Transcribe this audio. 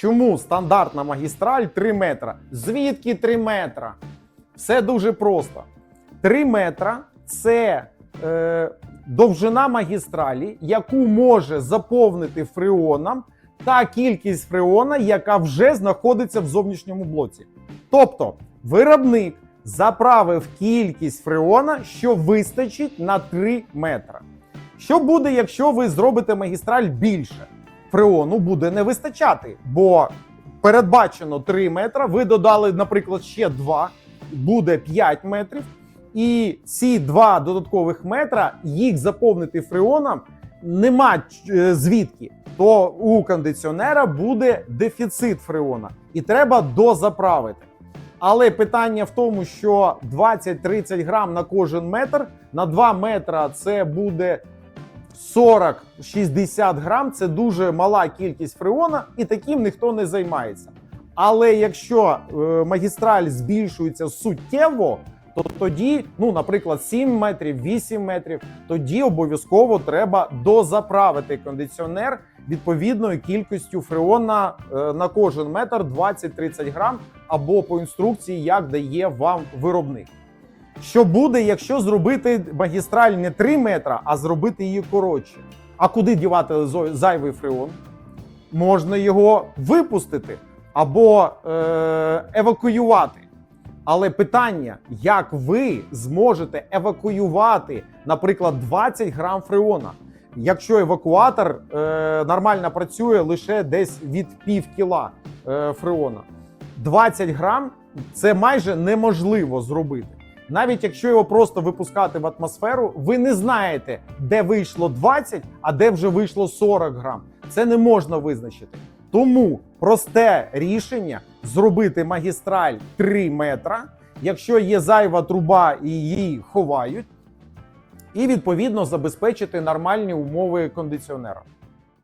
Чому стандартна магістраль 3 метра? Звідки 3 метра? Все дуже просто. 3 метра це е, довжина магістралі, яку може заповнити фреоном та кількість фреона, яка вже знаходиться в зовнішньому блоці. Тобто, виробник заправив кількість фреона, що вистачить на 3 метра. Що буде, якщо ви зробите магістраль більше? Фреону буде не вистачати, бо передбачено 3 метра. Ви додали, наприклад, ще 2, буде 5 метрів. І ці два додаткових метра їх заповнити фреоном нема е, звідки. То у кондиціонера буде дефіцит фреона, і треба дозаправити. Але питання в тому, що 20-30 грам на кожен метр на 2 метра це буде 40-60 грам. Це дуже мала кількість фреона, і таким ніхто не займається. Але якщо е, магістраль збільшується суттєво, то тоді, ну, наприклад, 7 метрів, 8 метрів, тоді обов'язково треба дозаправити кондиціонер відповідною кількістю фреона е, на кожен метр 20-30 грам, або по інструкції, як дає вам виробник. Що буде, якщо зробити магістраль не 3 метра, а зробити її коротше? А куди дівати зайвий фреон? Можна його випустити або е, евакуювати. Але питання, як ви зможете евакуювати, наприклад, 20 грам фреона, якщо евакуатор е, нормально працює лише десь від пів кіла е, фреона. 20 грам це майже неможливо зробити. Навіть якщо його просто випускати в атмосферу, ви не знаєте, де вийшло 20, а де вже вийшло 40 грам. Це не можна визначити. Тому просте рішення зробити магістраль 3 метра, якщо є зайва труба і її ховають, і відповідно забезпечити нормальні умови кондиціонера.